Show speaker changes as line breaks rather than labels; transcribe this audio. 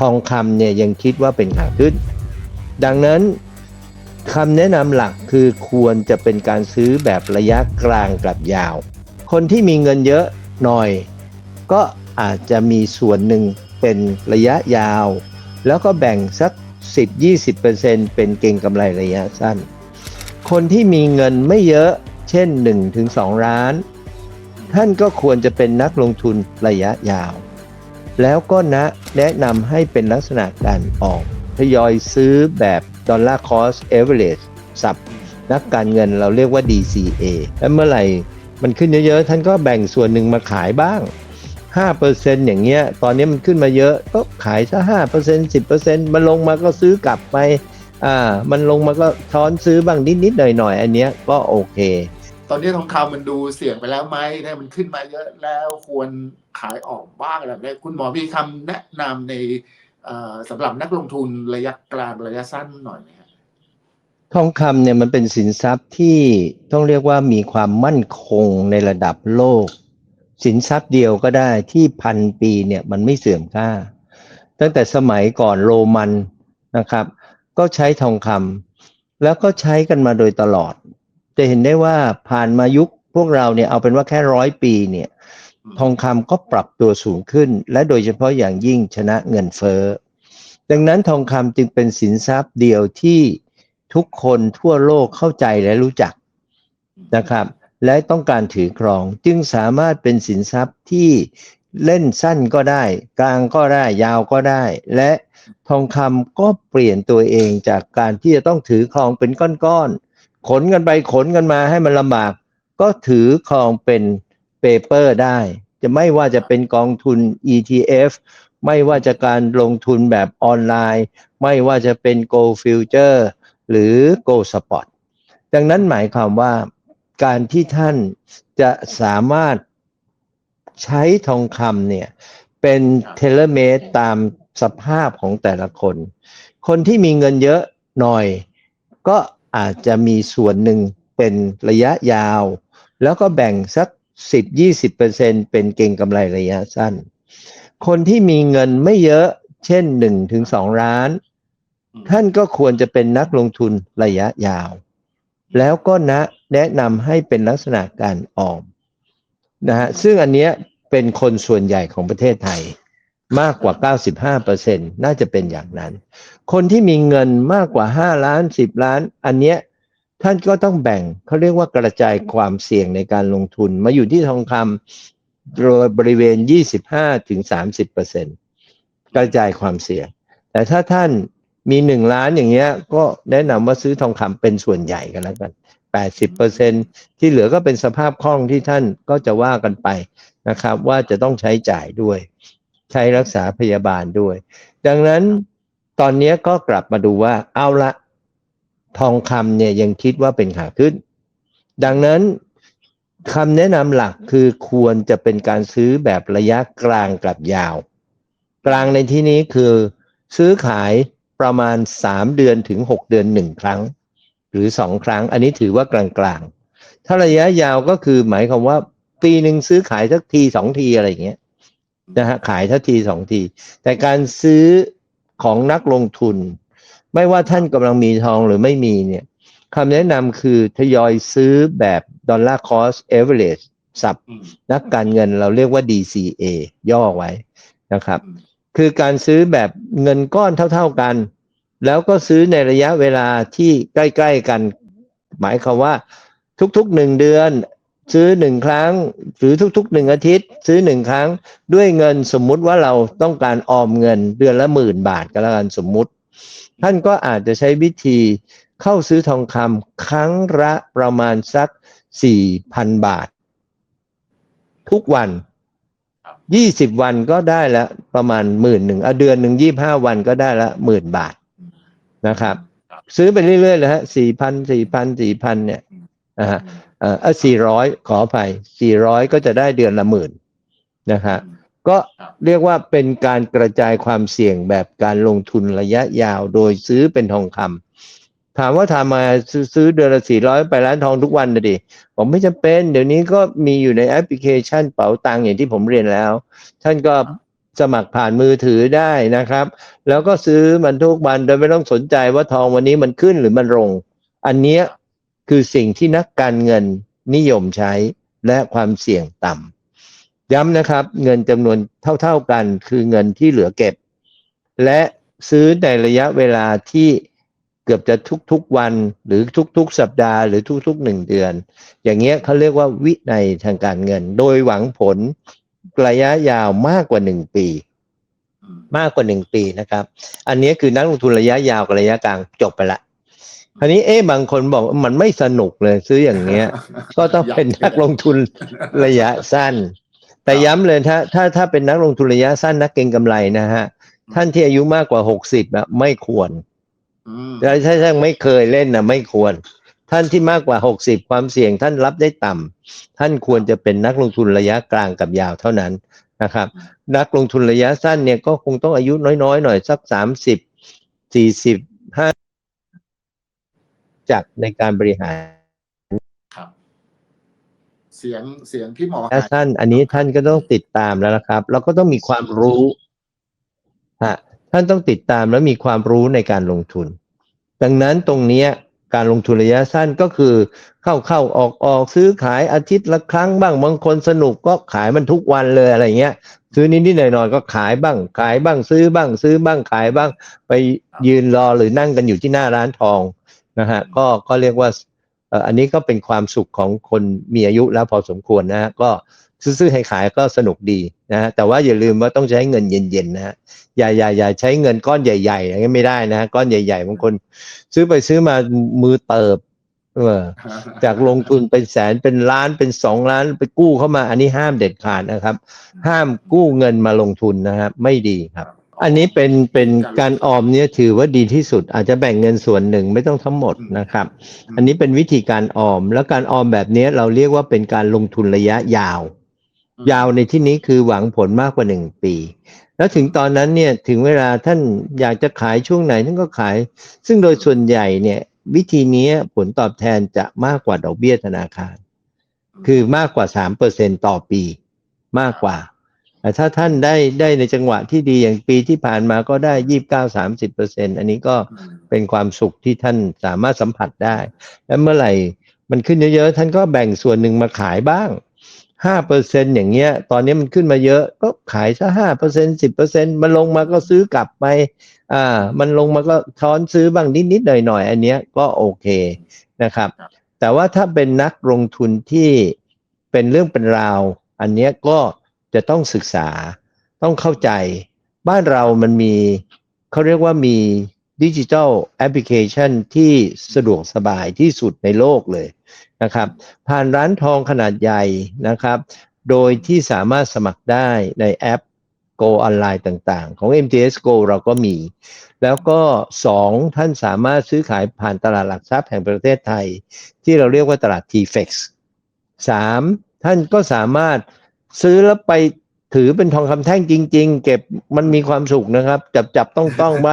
ทองคำเนี่ยยังคิดว่าเป็นขาขึ้น ดังนั้นคำแนะนำหลักคือควรจะเป็นการซื้อแบบระยะกลางกับยาว คนที่มีเงินเยอะหน่อย ก็อาจจะมีส่วนหนึ่งเป็นระยะยาว แล้วก็แบ่งสัก 10-20%เป็นเก่งกำไรระยะสั้น คนที่มีเงินไม่เยอะเช่น 1-2 ล้าน ท่านก็ควรจะเป็นนักลงทุนระยะยาว แล้วก็นะแนะนำให้เป็นลักษณะการออกทยอยซื้อแบบดอลลาร์คอสเอเวอเรจสับนักการเงินเราเรียกว่า DCA แล้วเมื่อไหร่มันขึ้นเยอะๆ ท่านก็แบ่งส่วนหนึ่งมาขายบ้าง 5%อย่างเงี้ย ตอนนี้มันขึ้นมาเยอะก็ขายซะ5% 10%มันลงมาก็ซื้อกลับไป อ่า มันลงมาก็ช้อนซื้อบ้างนิดๆหน่อยๆ อันเนี้ยก็โอเค
ตอนนี้ทองคำมันดูเสี่ยงไปแล้วไหมถ้ามันขึ้นมาเยอะแล้วควรขายออกบ้างอะไรแบบนี้คุณหมอมีคำแนะนำในสำหรับนักลงทุนระยะกลางระยะสั้นหน่อยไหมครับ
ทองคำเนี่ยมันเป็นสินทรัพย์ที่ต้องเรียกว่ามีความมั่นคงในระดับโลก สินทรัพย์เดียวก็ได้ที่พันปีเนี่ยมันไม่เสื่อมค่า ตั้งแต่สมัยก่อนโรมันนะครับ ก็ใช้ทองคำแล้วก็ใช้กันมาโดยตลอด จะเห็นได้ว่าผ่านมายุคพวกเราเนี่ยเอาเป็นว่าแค่ร้อยปีเนี่ยทองคำก็ปรับตัวสูงขึ้น และโดยเฉพาะอย่างยิ่งชนะเงินเฟ้อ ดังนั้นทองคำจึงเป็นสินทรัพย์เดียวที่ทุกคนทั่วโลกเข้าใจและรู้จักนะครับ และต้องการถือครองจึงสามารถเป็นสินทรัพย์ที่เล่นสั้นก็ได้ กลางก็ได้ยาวก็ได้ และทองคำก็เปลี่ยนตัวเองจากการที่จะต้องถือครองเป็นก้อนๆ ขนกันไปขนกันมาให้มันลำบาก ก็ถือครองเป็นเปเปอร์ได้ จะไม่ว่าจะเป็นกองทุน ETF ไม่ว่าจะการลงทุนแบบออนไลน์ ไม่ว่าจะเป็น Go Future หรือ Go Spot ดังนั้นหมายความว่าการที่ท่านจะสามารถใช้ทองคำเนี่ย เป็นเทเลเมตตามสภาพของแต่ละคน คนที่มีเงินเยอะหน่อย ก็ อาจจะมีส่วนหนึ่งเป็นระยะยาว แล้วก็แบ่งสัก 10-20%เป็นเก่งกำไรระยะสั้น คนที่มีเงินไม่เยอะเช่น 1-2ล้าน ท่านก็ควรจะเป็นนักลงทุนระยะยาว แล้วก็นะแนะนำให้เป็นลักษณะการออมนะฮะซึ่งอันเนี้ยเป็นคนส่วนใหญ่ของประเทศไทย มากกว่า 95%น่าจะเป็นอย่างนั้น คนที่มีเงินมากกว่า 5 ล้าน 10 ล้าน อันเนี้ยท่านก็ต้องแบ่งเขาเรียกว่ากระจายความเสี่ยงในการลงทุน มาอยู่ที่ทองคำโดยบริเวณ 25-30%กระจายความเสี่ยง แต่ถ้าท่านมีหนึ่งล้านอย่างเงี้ยก็แนะนำว่าซื้อทองคำเป็นส่วนใหญ่กันแล้วกัน 80%ที่เหลือก็เป็นสภาพคล่องที่ท่านก็จะว่ากันไปนะครับ ว่าจะต้องใช้จ่ายด้วย ใช้รักษาพยาบาลด้วย ดังนั้นตอนนี้ก็กลับมาดูว่าเอาละทองคำเนี่ยยังคิดว่าเป็นขาขึ้น ดังนั้นคำแนะนำหลักคือควรจะเป็นการซื้อแบบระยะกลางกับยาว กลางในที่นี้คือซื้อขายประมาณ 3 เดือนถึง 6 เดือน 1 ครั้ง หรือ 2 ครั้ง อันนี้ถือว่ากลางๆ ถ้าระยะยาวก็คือหมายความว่า ปีหนึ่งซื้อขายสักทีสองทีอะไรอย่างเงี้ย นะฮะขายทักทีสองที แต่การซื้อของนักลงทุน ไม่ว่าท่านกำลังมีทองหรือไม่มีเนี่ยคำแนะนำคือทยอยซื้อแบบดอลลาร์คอสเอเวอเรจสับ
อืม
นักการเงินเราเรียกว่า DCA ย่อไว้นะครับ
อืม
คือการซื้อแบบเงินก้อนเท่าๆกัน แล้วก็ซื้อในระยะเวลาที่ใกล้ ๆ กัน หมายความว่าทุกๆหนึ่งเดือน ซื้อหนึ่งครั้ง หรือทุกๆหนึ่งอาทิตย์ ซื้อหนึ่งครั้งด้วยเงินสมมุติว่าเราต้องการออมเงินเดือนละหมื่นบาทก็แล้วกันสมมุติ ท่านก็อาจจะใช้วิธีเข้าซื้อทองคำครั้งละประมาณสักสี่พันบาท ทุกวันยี่สิบวันก็ได้แล้วประมาณหมื่นหนึ่งเอาเดือนหนึ่งยี่ห้าวันก็ได้ละหมื่นบาทนะครับ
ครับ
ซื้อไปเรื่อยๆเลยฮะสี่พันสี่พันสี่พันเนี่ย นะฮะเออสี่ร้อยขออภัยสี่ร้อยก็จะได้เดือนละหมื่นนะฮะก็
ครับ
เรียกว่าเป็นการกระจายความเสี่ยงแบบการลงทุนระยะยาวโดยซื้อเป็นทองคำถามว่าทำมาซื้อซื้อเดือนละสี่ร้อยไปร้านทองทุกวันนะดิผมไม่จำเป็น เดี๋ยวนี้ก็มีอยู่ในแอปพลิเคชันเป๋าตังค์อย่างที่ผมเรียนแล้ว ท่านก็สมัครผ่านมือถือได้นะครับ แล้วก็ซื้อมันทุกวันโดยไม่ต้องสนใจว่าทองวันนี้มันขึ้นหรือมันลง อันเนี้ย คือสิ่งที่นักการเงินนิยมใช้และความเสี่ยงต่ำย้ำนะครับ เงินจำนวนเท่าๆกันคือเงินที่เหลือเก็บ และซื้อในระยะเวลาที่เกือบจะทุกๆวันหรือทุกๆ สัปดาห์หรือทุกๆหนึ่งเดือน อย่างเงี้ยเขาเรียกว่าวิในทางการเงิน โดยหวังผลระยะยาวมากกว่าหนึ่งปี
ม
มากกว่าหนึ่งปีนะครับ อันนี้คือนักลงทุนระยะยาวกับระยะกลางจบไปละ คราวนี้เอ๊ะบางคนบอกว่ามันไม่สนุกเลยซื้ออย่างเงี้ย ก็ต้องเป็นนักลงทุนระยะสั้น แต่ย้ำเลยถ้าถ้าถ้าเป็นนักลงทุนระยะสั้นนักเก็งกำไรนะฮะ ท่านที่อายุมากกว่าหกสิบอะไม่ควร
อืม
แล้วถ้าท่านไม่เคยเล่นนะไม่ควร ท่านที่มากกว่าหกสิบความเสี่ยงท่านรับได้ต่ำท่านควรจะเป็นนักลงทุนระยะกลางกับยาวเท่านั้นนะครับ นักลงทุนระยะสั้นเนี่ยก็คงต้องอายุน้อยๆหน่อยสักสามสิบสี่สิบห้า จากในการบริหาร
ครับ เสียงเสียงพี่หมอ
ระยะสั้นอันนี้ท่านก็ต้องติดตามแล้วนะครับ แล้วก็ต้องมีความรู้ฮะท่านต้องติดตามและมีความรู้ในการลงทุน ดังนั้นตรงเนี้ยการลงทุนระยะสั้นก็คือเข้าเข้าออกออกซื้อขายอาทิตย์ละครั้งบ้างบางคนสนุกก็ขายมันทุกวันเลยอะไรเงี้ย ซื้อนิดๆหน่อยๆก็ขายบ้าง ขายบ้างซื้อบ้าง ซื้อบ้างขายบ้าง ไปยืนรอหรือนั่งกันอยู่ที่หน้าร้านทอง นะฮะก็ก็เรียกว่าเอ่ออันนี้ก็เป็นความสุขของคนมีอายุแล้วพอสมควรนะฮะก็ซื้อๆให้ขายก็สนุกดีนะฮะแต่ว่าอย่าลืมว่าต้องใช้เงินเย็นๆนะฮะอย่าอย่าอย่าใช้เงินก้อนใหญ่ๆอย่างนี้ไม่ได้นะฮะก้อนใหญ่ๆบางคน ซื้อไปซื้อมามือเติบเออจากลงทุนเป็นแสนเป็นล้านเป็นสองล้านไปกู้เข้ามา อันนี้ห้ามเด็ดขาดนะครับ ห้ามกู้เงินมาลงทุนนะครับไม่ดีครับ อันนี้เป็นเป็นการออมเนี่ยถือว่าดีที่สุด อาจจะแบ่งเงินส่วนหนึ่งไม่ต้องทั้งหมดนะครับ อันนี้เป็นวิธีการออม แล้วการออมแบบนี้เราเรียกว่าเป็นการลงทุนระยะยาว ยาวในที่นี้คือหวังผลมากกว่าหนึ่งปี แล้วถึงตอนนั้นเนี่ยถึงเวลาท่านอยากจะขายช่วงไหนท่านก็ขาย ซึ่งโดยส่วนใหญ่เนี่ยวิธีนี้ผลตอบแทนจะมากกว่าดอกเบี้ยธนาคาร คือมากกว่าสามเปอร์เซ็นต่อปี มากกว่าแต่ ถ้าท่านได้ได้ในจังหวะที่ดีอย่างปีที่ผ่านมาก็ได้ยี่บเก้าสามสิบเปอร์เซ็นอันนี้ก็
อืม
เป็นความสุขที่ท่านสามารถสัมผัสได้ และเมื่อไหร่มันขึ้นเยอะๆ ท่านก็แบ่งส่วนหนึ่งมาขายบ้างห้าเปอร์เซ็นอย่างเงี้ย ตอนนี้มันขึ้นมาเยอะก็ขายซะห้าเปอร์เซ็นสิบเปอร์เซ็นมันลงมาก็ซื้อกลับไป อ่า มันลงมาก็ช้อนซื้อบ้างนิดๆหน่อยๆ อันเนี้ยก็โอเคนะครับ
ครับ
แต่ว่าถ้าเป็นนักลงทุนที่เป็นเรื่องเป็นราว อันเนี้ยก็ จะต้องศึกษาต้องเข้าใจ บ้านเรามันมีเขาเรียกว่ามีดิจิทัลแอปพลิเคชันที่สะดวกสบายที่สุดในโลกเลยนะครับ ผ่านร้านทองขนาดใหญ่นะครับ โดยที่สามารถสมัครได้ในแอป Go ออนไลน์ต่างๆ ของ MTS Go เราก็มี แล้วก็สองท่านสามารถซื้อขายผ่านตลาดหลักทรัพย์แห่งประเทศไทย ที่เราเรียกว่าตลาด TFX สามท่านก็สามารถ ซื้อแล้วไปถือเป็นทองคำแท่งจริง ๆ เก็บมันมีความสุขนะครับ จับจับต้องต้องไป